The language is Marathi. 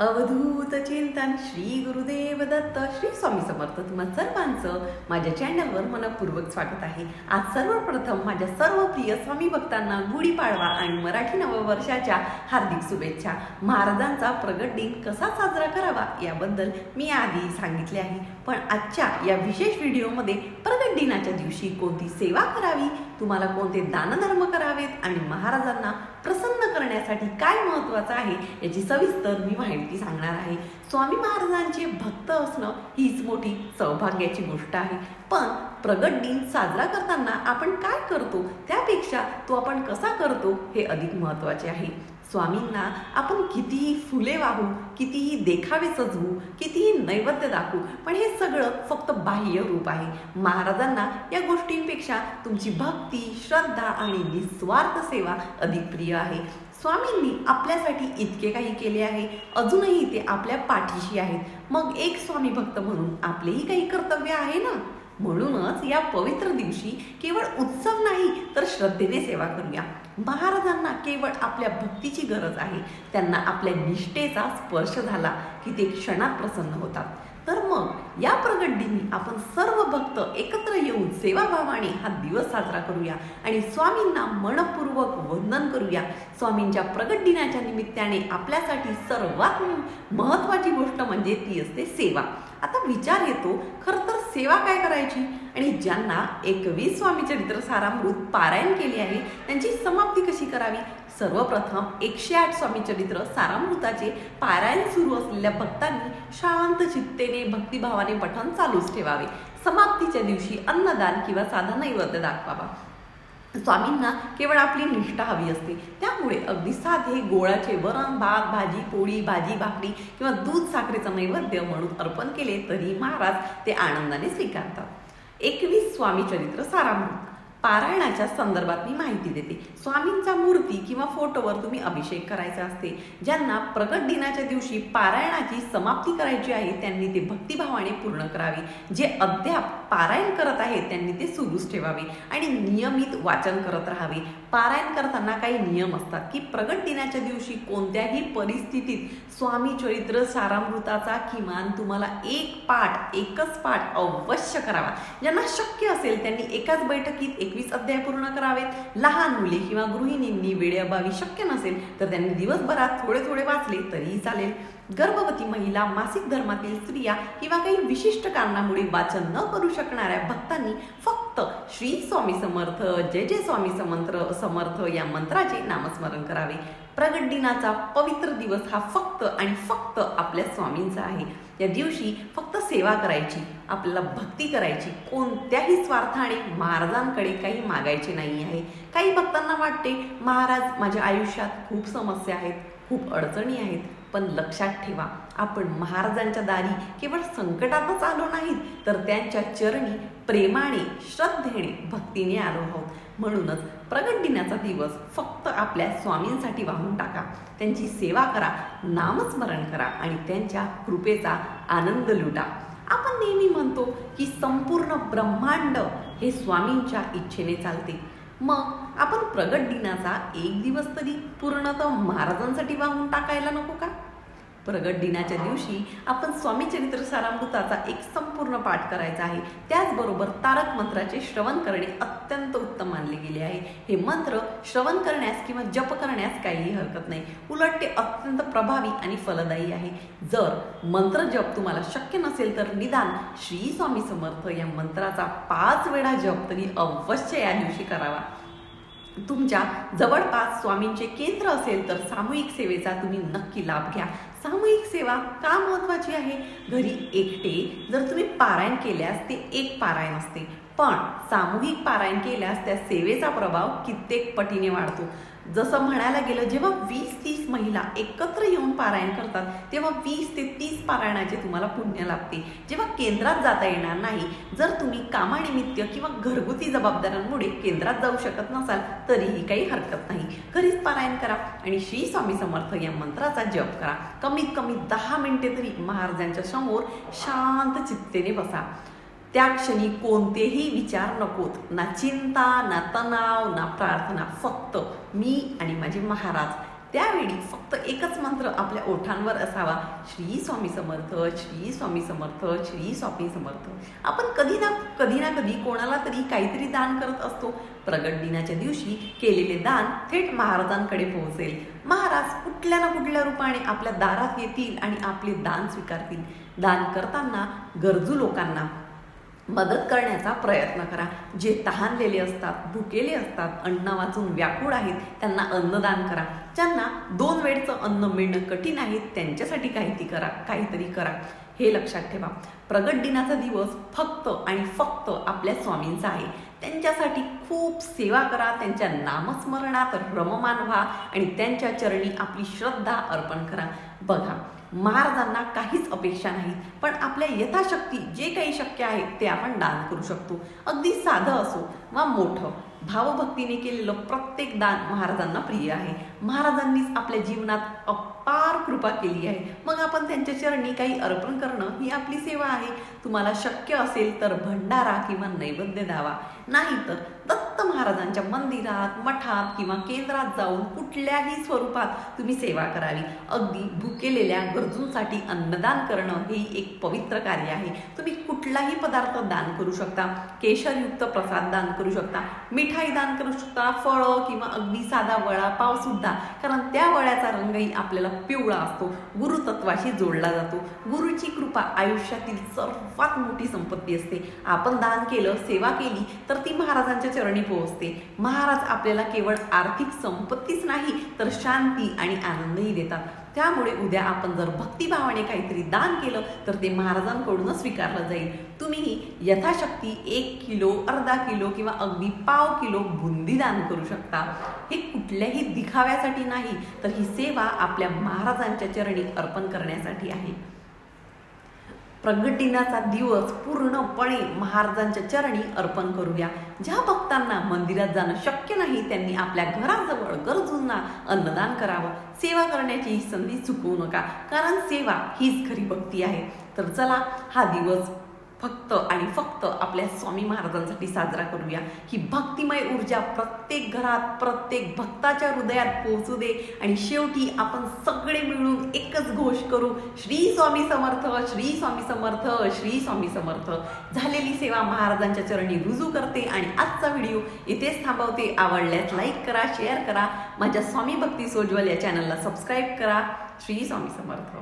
अवधूत चिंतन श्री गुरुदेव दत्त श्री स्वामी समर्थ तुम्हा सर्वांचं माझ्या चॅनलवर मनपूर्वक स्वागत आहे. आज सर्वप्रथम माझ्या सर्व प्रिय स्वामी भक्तांना गुढीपाडवा आणि मराठी नववर्षाच्या हार्दिक शुभेच्छा. महाराजांचा प्रगट दिन कसा साजरा करावा याबद्दल मी आधी सांगितले आहे. पण आजच्या या विशेष व्हिडिओमध्ये प्रगट दिनाच्या दिवशी कोणती सेवा करावी तुम्हाला कोणते दानधर्म करावेत आणि महाराजांना प्रसन्न करण्यासाठी काय महत्वाचं आहे याची सविस्तर मी माहिती सांगणार आहे. स्वामी महाराजांचे भक्त असणं हीच मोठी सौभाग्याची गोष्ट आहे. पण प्रगट दिन साजरा करताना आपण काय करतो? त्यापेक्षा तो आपण कसा करतो हे अधिक महत्त्वाचे आहे. स्वामींना आपण कितीही फुले वाहू कितीही देखावे सजवू कितीही नैवेद्य दाखवू पण हे सगळं फक्त बाह्य रूप आहे. महाराजांना या गोष्टींपेक्षा तुमची भक्ती श्रद्धा आणि निस्वार्थ सेवा अधिक प्रिय आहे. स्वामींनी आपल्यासाठी इतके काही केले आहे अजूनही ते आपल्या पाठीशी आहेत. मग एक स्वामी भक्त म्हणून आपलेही काही कर्तव्य आहे ना? म्हणूनच या पवित्र दिवशी केवळ उत्सव नाही तर श्रद्धेने सेवा करूया. महाराजांना केवळ आपल्या भक्तीची गरज आहे. त्यांना आपल्या निष्ठेचा स्पर्श झाला की ते क्षणात प्रसन्न होतात. तर मग या प्रगट आपण सर्व भक्त एकत्र येऊन सेवाभावाने हा दिवस साजरा करूया आणि स्वामींना मनपूर्वक वंदन करूया. स्वामींच्या प्रगट दिनाच्या निमित्ताने आपल्यासाठी सर्वात महत्वाची गोष्ट म्हणजे ती असते सेवा. आता विचार येतो खरं तर सेवा काय करायची? आणि ज्यांना एकवीस स्वामी चरित्र सारामृत पारायण केले आहे त्यांची समाप्ती कशी करावी? सर्वप्रथम एकशे आठ स्वामी चरित्र सारामृताचे पारायण सुरू असलेल्या भक्तांनी शांत चित्तेने भक्तिभावाने पठण चालूच ठेवावे. समाप्तीच्या दिवशी अन्नदान किंवा साधा नैवेद्य दाखवावा. स्वामींना केवळ आपली निष्ठा हवी असते. त्यामुळे अगदी साधे गोळाचे वरण भात भाजी पोळी भाजी भाकरी किंवा दूध साखरेचं नैवेद्य म्हणून अर्पण केले तरी महाराज ते आनंदाने स्वीकारतात. एकवीस स्वामी चरित्र सारामृत. पारायणाच्या संदर्भात मी माहिती देते. स्वामींचा मूर्ती किंवा फोटोवर तुम्ही अभिषेक करायचा असते. ज्यांना प्रकट दिनाच्या दिवशी पारायणाची समाप्ती करायची आहे त्यांनी ते भक्तिभावाने पूर्ण करावे. जे अद्याप पारायण करत आहेत त्यांनी ते सुरूच ठेवावे आणि नियमित वाचन करत राहावे. पारायण करताना काही नियम असतात की प्रगट दिनाच्या दिवशी कोणत्याही परिस्थितीत स्वामी चरित्र सारामृताचा किमान तुम्हाला एक पाठ एकच पाठ अवश्य करावा. ज्यांना शक्य असेल त्यांनी एकाच बैठकीत एकवीस अध्याय पूर्ण करावेत. लहान मुले किंवा गृहिणींनी वेळेअभावी शक्य नसेल तर त्यांनी दिवसभरात थोडे थोडे वाचले तरीही चालेल. गर्भवती महिला मासिक धर्मातील स्त्रिया किंवा काही विशिष्ट कारणामुळे वाचन न करू शकणाऱ्या भक्तांनी फक्त श्री स्वामी समर्थ जय जय स्वामी समंत्र समर्थ या मंत्राचे नामस्मरण करावे. प्रगट दिनाचा पवित्र दिवस हा फक्त आणि फक्त आपल्या स्वामींचा आहे. या दिवशी फक्त सेवा करायची आपल्याला भक्ती करायची कोणत्याही स्वार्थाने महाराजांकडे काही मागायचे नाही आहे. काही भक्तांना वाटते महाराज माझ्या आयुष्यात खूप समस्या आहेत खूप अडचणी आहेत पण लक्षात ठेवा आपण महाराजांच्या दारी केवळ संकटातच आलो नाहीत तर त्यांच्या चरणी प्रेमाने श्रद्धेने भक्तीने आलो आहोत. म्हणूनच प्रगट दिनाचा दिवस फक्त आपल्या स्वामींसाठी वाहून टाका. त्यांची सेवा करा नामस्मरण करा आणि त्यांच्या कृपेचा आनंद लुटा. आपण नेहमी म्हणतो की संपूर्ण ब्रह्मांड हे स्वामींच्या इच्छेने चालते. मग आपण प्रगट दिनाचा एक दिवस तरी पूर्णतः महाराजांसाठी वाहून टाकायला नको का? प्रगट दिनाच्या दिवशी आपण स्वामी चरित्र सारामृताचा एक संपूर्ण पाठ करायचा आहे. त्याचबरोबर तारक मंत्राचे श्रवण करणे अत्यंत उत्तम सांगितले आहे. हे मंत्र श्रवण करण्यास किंवा जप करण्यास काहीही हरकत नाही. उलट ते अत्यंत प्रभावी आणि फलदायी आहे. जर मंत्र जप तुम्हाला शक्य नसेल तर निदान श्री स्वामी समर्थ या मंत्राचा पाच वेळा जप तरी अवश्य या दिवशी करावा. तुमच्या जवळपास स्वामींचे केंद्र असेल तर सामूहिक सेवेचा तुम्ही नक्की लाभ घ्या. सामूहिक सेवा का महत्वाची आहे? घरी एकटे जर तुम्ही पारायण केल्यास ते एक पारायण असते. पण सामूहिक पारायण केल्यास त्या सेवेचा प्रभाव कित्येक पटीने वाढतो. जसं म्हणायला गेलं जेव्हा वीस तीस महिला एकत्र येऊन पारायण करतात तेव्हा वीस ते तीस पारायणाचे तुम्हाला पुण्य लागते जेव्हा केंद्रात जाता येणार नाही जर तुम्ही कामानिमित्त किंवा घरगुती जबाबदाऱ्यांमुळे केंद्रात जाऊ शकत नसाल तरीही काही हरकत नाही. घरीच पारायण करा आणि श्री स्वामी समर्थ या मंत्राचा जप करा. कमीत कमी दहा मिनिटे तरी महाराजांच्या समोर शांत चित्तेने बसा. त्या क्षणी कोणतेही विचार नकोत. ना चिंता ना तणाव ना प्रार्थना. फक्त मी आणि माझे महाराज. त्यावेळी फक्त एकच मंत्र आपल्या ओठांवर असावा. श्री स्वामी समर्थ श्री स्वामी समर्थ श्री स्वामी समर्थ. आपण कधी ना कधी ना कधी कोणाला तरी काहीतरी दान करत असतो. प्रगट दिनाच्या दिवशी केलेले दान थेट महाराजांकडे पोहोचेल. महाराज कुठल्या ना कुठल्या रूपाने आपल्या दारात येतील आणि आपले दान स्वीकारतील. दान करताना गरजू लोकांना मदत करण्याचा प्रयत्न करा. जे तहानलेले असतात भुकेले असतात अन्न वाचून व्याकुळ आहेत त्यांना अन्नदान करा. ज्यांना दोन वेळचं अन्न मिळणं कठीण आहे त्यांच्यासाठी काहीतरी करा काहीतरी करा. हे लक्षात ठेवा. प्रगट दिनाचा दिवस फक्त आणि फक्त आपल्या स्वामींचा आहे. त्यांच्यासाठी खूप सेवा करा त्यांच्या नामस्मरणात रममान व्हा आणि त्यांच्या चरणी आपली श्रद्धा अर्पण करा. बघा महाराजांना काहीच अपेक्षा नाही पण आपल्या यथाशक्ती जे काही शक्य आहे ते आपण दान करू शकतो. अगदी साधं असो वा मोठं. भावभक्तीने केलेलं प्रत्येक दान महाराजांना प्रिय आहे. महाराजांनीच आपल्या जीवनात अपार कृपा केली आहे. मग आपण त्यांच्या चरणी काही अर्पण करणं ही आपली सेवा आहे. तुम्हाला शक्य असेल तर भंडारा किंवा नैवेद्य द्यावा. नाही तर दत्त महाराजांच्या मंदिरात मठात किंवा केंद्रात जाऊन कुठल्याही स्वरूपात तुम्ही सेवा करावी. अगदी भुकेलेल्या गरजूंसाठी अन्नदान करणं हे एक पवित्र कार्य आहे. तुम्ही कुठलाही पदार्थ दान करू शकता. केशरयुक्त प्रसाद दान करू शकता. मिठाई दान करू शकता. फळं किंवा अगदी साधा वडापाव सुद्धा. कारण त्या वळ्याचा रंगही आपल्याला पिवळा असतो. गुरुतत्वाशी जोडला जातो. गुरुची कृपा आयुष्यातील सर्वात मोठी संपत्ती असते. आपण दान केलं सेवा केली तर ती महाराजांच्या चरणी पोहोचते महाराज आपल्याला केवळ आर्थिक संपत्तीच नाही तर शांती आणि आनंदही देतात. त्यामुळे उद्या आपण जर भक्तिभावाने काहीतरी दान केलं तर ते महाराजांकडूनच स्वीकारलं जाईल. तुम्हीही यथाशक्ती एक किलो अर्धा किलो किंवा अगदी पाव किलो बुंदी दान करू शकता. हे कुठल्याही दिखाव्यासाठी नाही तर ही सेवा आपल्या महाराजांच्या चरणी अर्पण करण्यासाठी आहे. प्रगटिनाचा दिवस पूर्णपणे महाराजांच्या चरणी अर्पण करूया. ज्या भक्तांना मंदिरात जाणं शक्य नाही त्यांनी आपल्या घराजवळ गरजूंना अन्नदान करावं. सेवा करण्याची ही संधी चुकवू नका कारण सेवा हीच खरी भक्ती आहे. तर चला हा दिवस फक्त आणि फक्त आपल्या स्वामी महाराजांसाठी साजरा करूया. ही भक्तिमय ऊर्जा प्रत्येक घरात प्रत्येक भक्ताच्या हृदयात पोहोचू दे आणि शेवटी आपण सगळे मिळून एकच घोष करू. श्री स्वामी समर्थ श्री स्वामी समर्थ श्री स्वामी समर्थ. झालेली सेवा महाराजांच्या चरणी रुजू करते आणि आजचा व्हिडिओ इथेच थांबवते. आवडल्यास लाईक करा शेअर करा. माझ्या स्वामी भक्ती सोज्वल या चॅनलला सबस्क्राईब करा. श्री स्वामी समर्थ.